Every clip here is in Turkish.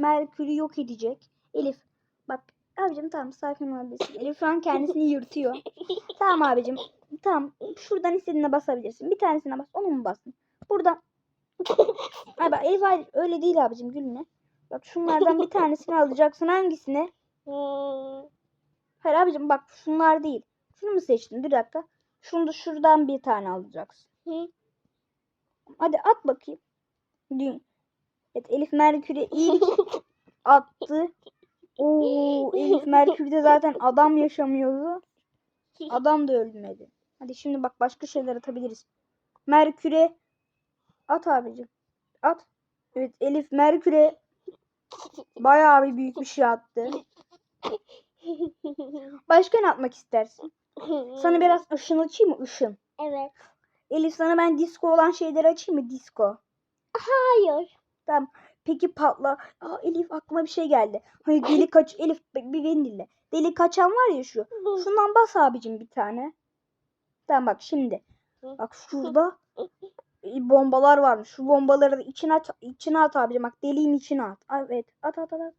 Merkür'ü yok edecek. Elif bak abicim tamam sakin olabilirsin. Elif şu an kendisini yırtıyor. tamam abicim tamam şuradan istediğine basabilirsin. Bir tanesine bas onu mu bastın? Buradan. Bak Elif hayır öyle değil abicim gülme. Bak şunlardan bir tanesini alacaksın hangisine? Hmm. Hayır abicim bak şunlar değil. Şunu mu seçtin? Bir dakika. Şunu da şuradan bir tane alacaksın. Hadi at bakayım. Dün. Evet Elif Merkür'e ilk attı. Oo Elif Merkür'de zaten adam yaşamıyordu. Adam da ölmedi. Hadi şimdi bak başka şeyler atabiliriz. Merkür'e at abicim. At. Evet Elif Merkür'e bayağı bir büyük bir şey attı. Başka ne atmak istersin? Sana biraz ışın açayım mı? Işın. Evet. Elif sana ben disco olan şeyleri açayım mı? Disco. Hayır. Tamam. Peki patla. Aa, Elif aklıma bir şey geldi. Hani deli kaç Elif bir beni dinle. Deli kaçan var ya şu. Şundan bas abicim bir tane. Tamam bak şimdi. Bak şurada e, bombalar varmış. Şu bombaları da içine at, içine at abicim. Bak deliğin içine at. Evet. At at at. at.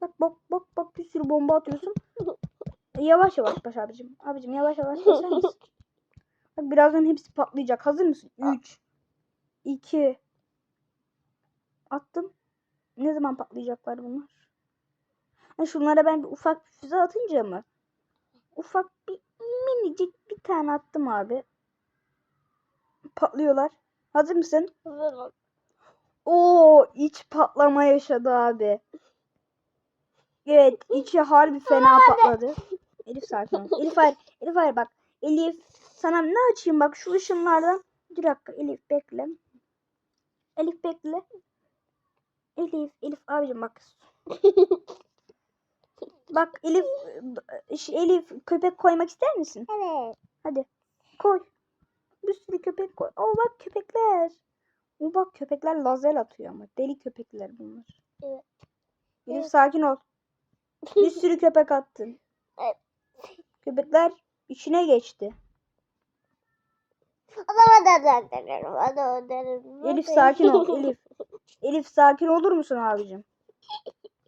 Bak bak bak bak bir sürü bomba atıyorsun. E, Yavaş yavaş baş abicim. Abicim yavaş yavaş mısın? Bak birazdan hepsi patlayacak. Hazır mısın? 3 2 Attım. Ne zaman patlayacaklar bunlar? Ha, şunlara ben bir ufak bir füze atınca mı? Ufak bir minicik bir tane attım abi. Patlıyorlar. Hazır mısın? Hazırım. Oo iç patlama yaşadı abi. Evet içi harbi fena patladı. Elif sakin ol. Elif hayır. Elif hayır bak. Elif sana ne açayım bak şu ışınlardan. Bir dakika Elif bekle. Elif bekle. Elif Elif abicim bak. bak Elif Elif köpek koymak ister misin? Evet. Hadi koy. Bir sürü köpek koy. Oo bak köpekler. O bak köpekler lazer atıyor ama. Deli köpekler bunlar. Evet. Elif Evet. sakin ol. Bir sürü köpek attın. Evet. Köpekler içine geçti. Elif sakin ol Elif. Elif sakin olur musun abicim?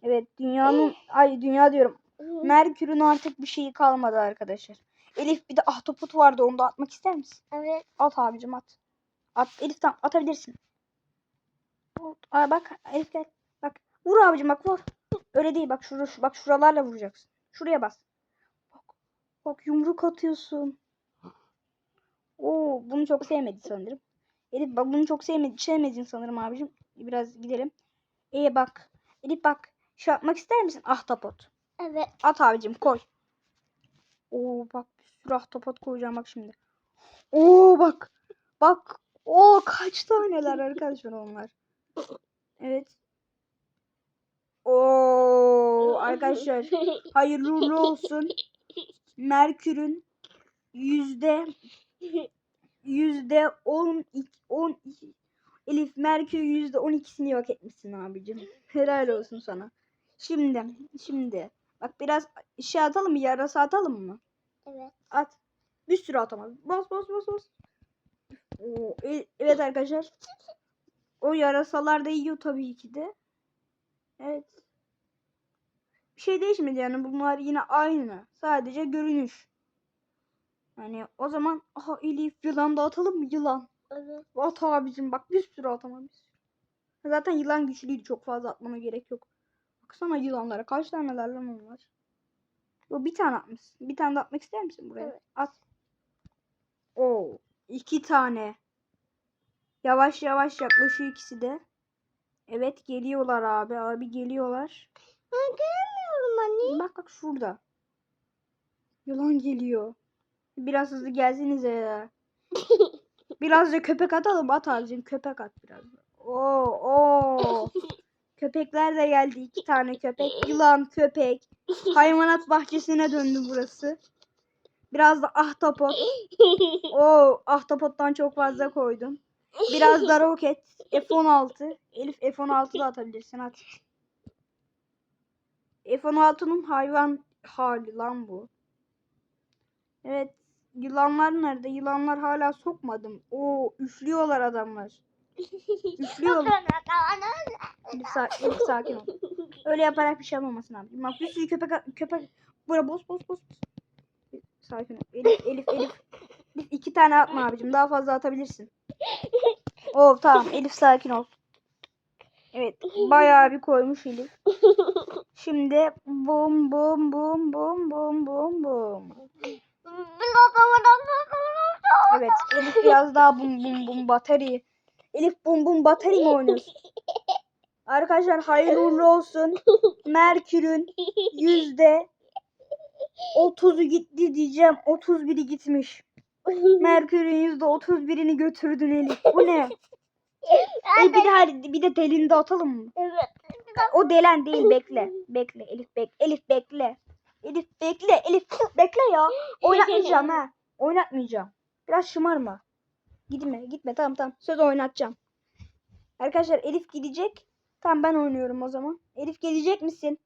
Evet dünyanın ay dünya diyorum. Merkür'ün artık bir şeyi kalmadı arkadaşlar. Elif bir de ahtapot vardı onu da atmak ister misin? Evet. At abicim at. At Elif tamam atabilirsin. Aa, bak Elif gel. Bak vur abicim bak vur. Öyle değil bak şurada şu, bak şuralarla vuracaksın. Şuraya bas. Bak, bak yumruk atıyorsun. Oo bunu çok sevmedi sanırım. Elif bak bunu çok sevmedi, sevmedin sanırım abicim. Biraz gidelim. Ee bak. Elif bak. Şu atmak ister misin? Ahtapot. Evet. At abicim koy. Oo bak bir sürü ahtapot koyacağım bak şimdi. Oo bak. Bak. O kaç taneler arkadaşlar onlar. Evet. Oo arkadaşlar hayırlı uğurlu olsun. Merkür'ün yüzde yüzde on on Elif Merkür yüzde on ikisini yok etmişsin abicim. Helal olsun sana. Şimdi şimdi bak biraz şey atalım mı yarasa atalım mı? Evet. At. Bir sürü atamaz. Bas bas bas bas. Oo, e- evet arkadaşlar. O yarasalar da yiyor tabii ki de. Evet. Bir şey değişmedi yani bunlar yine aynı. Sadece görünüş. Yani o zaman aha Elif yılan da atalım mı yılan? Evet. At abicim bak bir sürü atamam. Zaten yılan güçlüydü çok fazla atmama gerek yok. Baksana yılanlara kaç taneler lan onlar. Yo, bir tane atmışsın. Bir tane de atmak ister misin buraya? Evet. At. Oo, iki tane. Yavaş yavaş yaklaşıyor ikisi de. Evet geliyorlar abi. Abi geliyorlar. Ben görmüyorum anne. Bak bak şurada. Yılan geliyor. Biraz hızlı gelsenize ya. Biraz da köpek atalım. At abicim köpek at biraz. Oo, oo. Köpekler de geldi. iki tane köpek. Yılan, köpek. Hayvanat bahçesine döndü burası. Biraz da ahtapot. Oo, ahtapottan çok fazla koydum. Biraz da roket. F-16. Elif F-16 da atabilirsin at. F-16'nın hayvan hali lan bu. Evet. Yılanlar nerede? Yılanlar hala sokmadım. Oo üflüyorlar adamlar. Üflüyorum. Elif, sa- Elif sakin ol. Öyle yaparak bir şey yapmamasın abi. Bak bir sürü köpek köpek böyle boz boz boz. Sakin ol. Elif Elif Elif. Elif iki tane atma abicim. Daha fazla atabilirsin. Oh tamam Elif sakin ol. Evet bayağı bir koymuş Elif. Şimdi bum bum bum bum bum bum bum. Evet Elif biraz daha bum bum bum bateri. Elif bum bum bateri mi oynuyorsun? Arkadaşlar hayırlı uğurlu olsun. Merkür'ün yüzde 30'u gitti diyeceğim. 31'i gitmiş. Merkür'ün yüzde 31'ini götürdün Elif. Bu ne? E bir de hadi bir de delini de atalım mı? Evet. O delen değil bekle. Bekle Elif bek Elif bekle. Elif bekle. Elif bekle ya. Oynatmayacağım ha. Oynatmayacağım. Biraz şımarma. Gitme gitme tamam tamam. Söz oynatacağım. Arkadaşlar Elif gidecek. Tamam ben oynuyorum o zaman. Elif gelecek misin?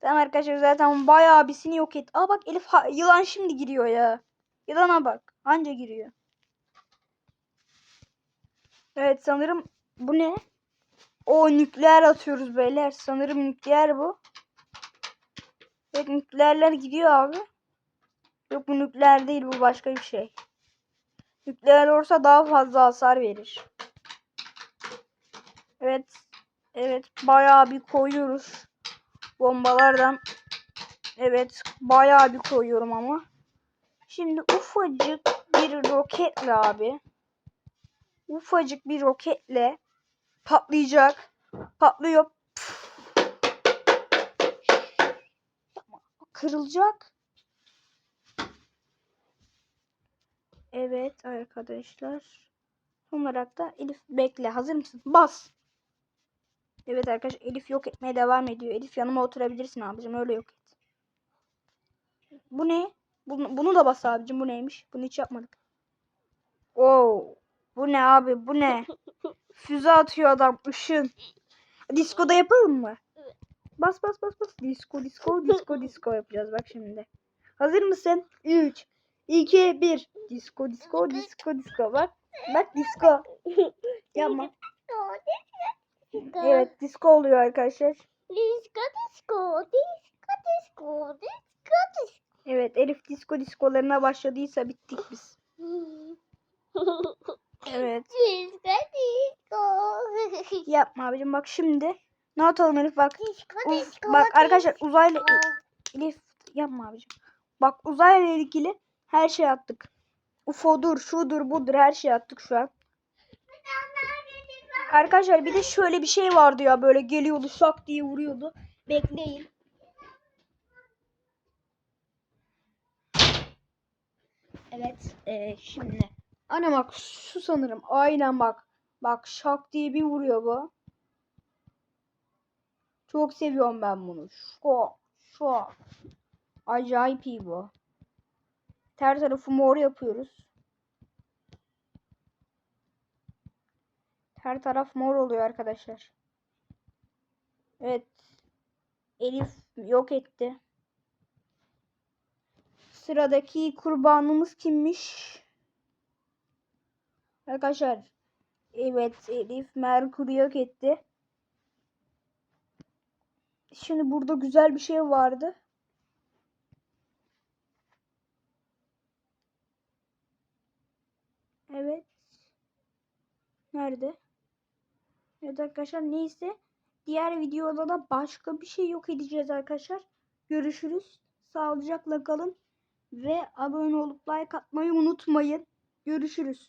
Tamam arkadaşlar zaten bayağı birisini yok et. Aa bak Elif ha- yılan şimdi giriyor ya. Yılana bak. Anca giriyor. Evet sanırım bu ne? O nükleer atıyoruz beyler. Sanırım nükleer bu. Evet nükleerler gidiyor abi. Yok bu nükleer değil bu başka bir şey. Nükleer olursa daha fazla hasar verir. Evet. Evet bayağı bir koyuyoruz. Bombalardan. Evet bayağı bir koyuyorum ama. Şimdi ufacık bir roketle abi. Ufacık bir roketle patlayacak. Patlıyor. Kırılacak. Evet arkadaşlar. Son olarak da Elif bekle. Hazır mısın? Bas. Evet arkadaşlar Elif yok etmeye devam ediyor. Elif yanıma oturabilirsin abicim. Öyle yok et. Bu ne? Bunu, bunu da bas abicim. Bu neymiş? Bunu hiç yapmadık. Oo. Bu ne abi? Bu ne? Füze atıyor adam. Işın. Diskoda yapalım mı? Bas bas bas bas. Disko disko disko disko yapacağız bak şimdi. Hazır mısın? 3 2 1 Disko disko disko disko bak. Bak disko. Yapma. Evet disko oluyor arkadaşlar. Disco, disco, disco, disco, disco, Evet Elif disko diskolarına başladıysa bittik biz. disco. Evet. Disco, disco. Yapma abicim bak şimdi. Ne yapalım Elif bak. Disco, bak arkadaşlar disco. Elif yapma abicim. Bak uzayla ilgili her şey attık. UFO'dur, şudur, budur her şey attık şu an. Arkadaşlar bir de şöyle bir şey vardı ya böyle geliyordu şak diye vuruyordu. Bekleyin. Evet eee, şimdi. Ana bak şu sanırım aynen bak. Bak şak diye bir vuruyor bu. Çok seviyorum ben bunu. Şok. Şok. Acayip iyi bu. Her tarafı mor yapıyoruz. Her taraf mor oluyor arkadaşlar. Evet. Elif yok etti. Sıradaki kurbanımız kimmiş? Arkadaşlar. Evet Elif Merkür'ü yok etti. Şimdi burada güzel bir şey vardı. Evet. Nerede? Evet arkadaşlar neyse. Diğer videoda da başka bir şey yok edeceğiz arkadaşlar. Görüşürüz. Sağlıcakla kalın. Ve abone olup like atmayı unutmayın. Görüşürüz.